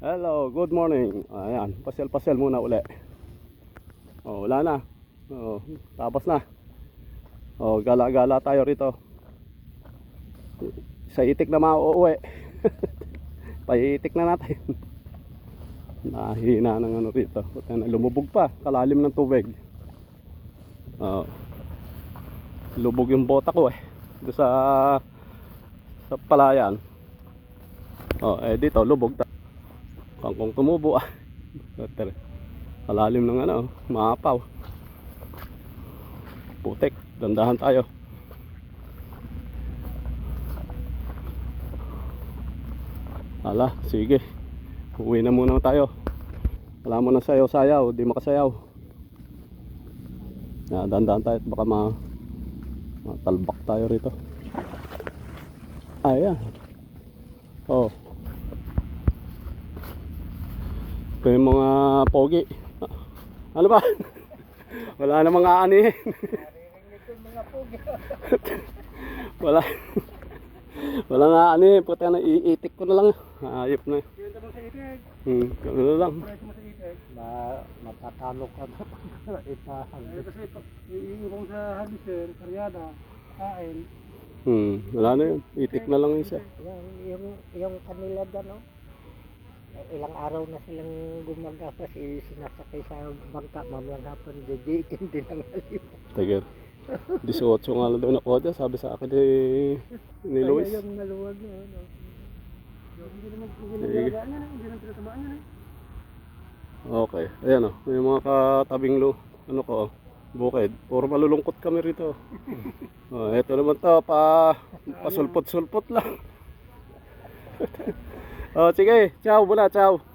Hello, good morning. Ayan, pasyal-pasyal muna uli. Oh, wala na. Oh, tapos na. Oh, gala-gala tayo rito. Sa itik na mauuwi. Paiitik na natin. Nahihina ng ano rito. Lumubog pa, kalalim ng tubig. Oh. Lubog yung bota ko eh. Doon sa sa palayan. Oh, eh dito lubog. Kangkong tumubo ah. Tere. Kalalim ng ano, maapaw. Putek, dandahan tayo. Ala, sige. Uwi na muna tayo. Wala mo na sayaw-sayaw, di makasayaw. Ya, dandahan tayo baka ma matalbak tayo rito. Ayan. Oh. Ito yung mga pogi. Ano ba? Wala na mga anihin. Wala. Wala nga ano eh. Puti na iitik ko na lang. Ayop na. Hmm, gano'n na lang. na matatalo ka na itahan. Eh, kasi pag iiwang sa Haliser, Karyada, kain, Hmm, wala na yun. Itik na lang isa. Yung, yung, yung kanila dyan, no? Ilang araw na silang gumagapas, eh, sinasakay sa bangka, mamayang hapon, didikin din ang aliw. Tagal. 18 nga lang daw nakuha dyan. Sabi sa akin ni, ni Luis. Kaya yung maluwag na, no? hindi naman yan, eh, hindi naman eh. Okay. Ayan o. Yung mga katabing lo. Ano ko. Bukid. Puro malulungkot kami rito. oh, eto naman to. Pa, pasulpot-sulpot lang. oh, sige. Ciao muna. Ciao.